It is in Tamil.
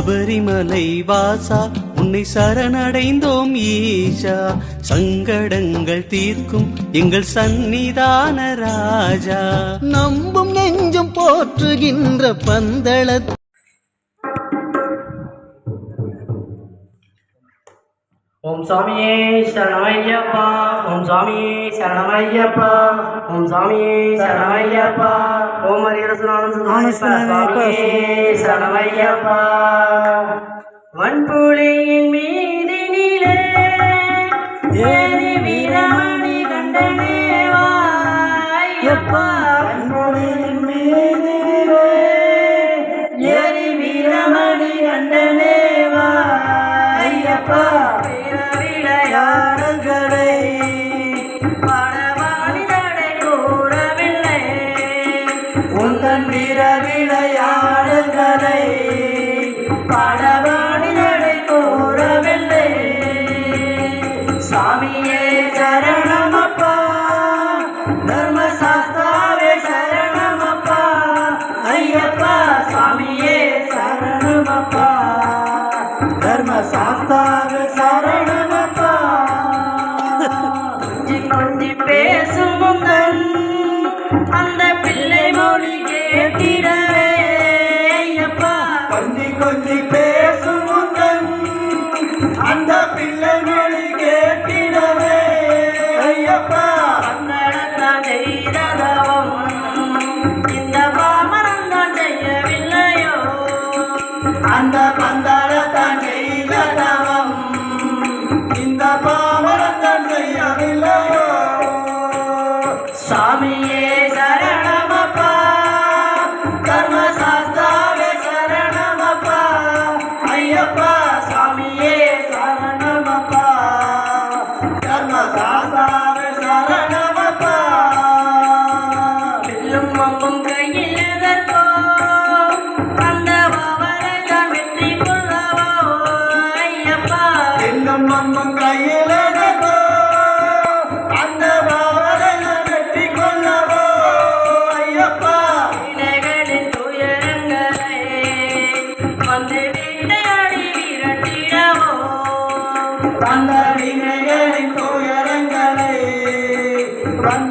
சபரிமலை வாசா உன்னை சரணடைந்தோம் ஈஷா. சங்கடங்கள் தீர்க்கும் எங்கள் சந்நிதான ராஜா. நம்பும் நெஞ்சும் போற்றுகின்ற பந்தள ஓம் சாமியே சரணமையப்பா. ஓம் சாமியே சரணமையப்பா. ஓம் சாமியே சரணமையப்பா. சரவையப்பா வன்புலியின் மீது நிலே வீரமணி கண்டனேவாயப்பா வன்புலியின் மீது ஏறி வீரமணி கண்டனேவாயப்பா வீரவிளையா தர்மசாஸ்தாவே சரணமப்பா. ஐயப்பா சுவாமியே சரணமப்பா. தர்மசாஸ்தாவே சரணமப்பா. கொஞ்சி கொஞ்சி பேசும் அந்த பிள்ளை மொழி கேட்டிட Thank you. வந்த வினைகளின் துயரங்களை வந்த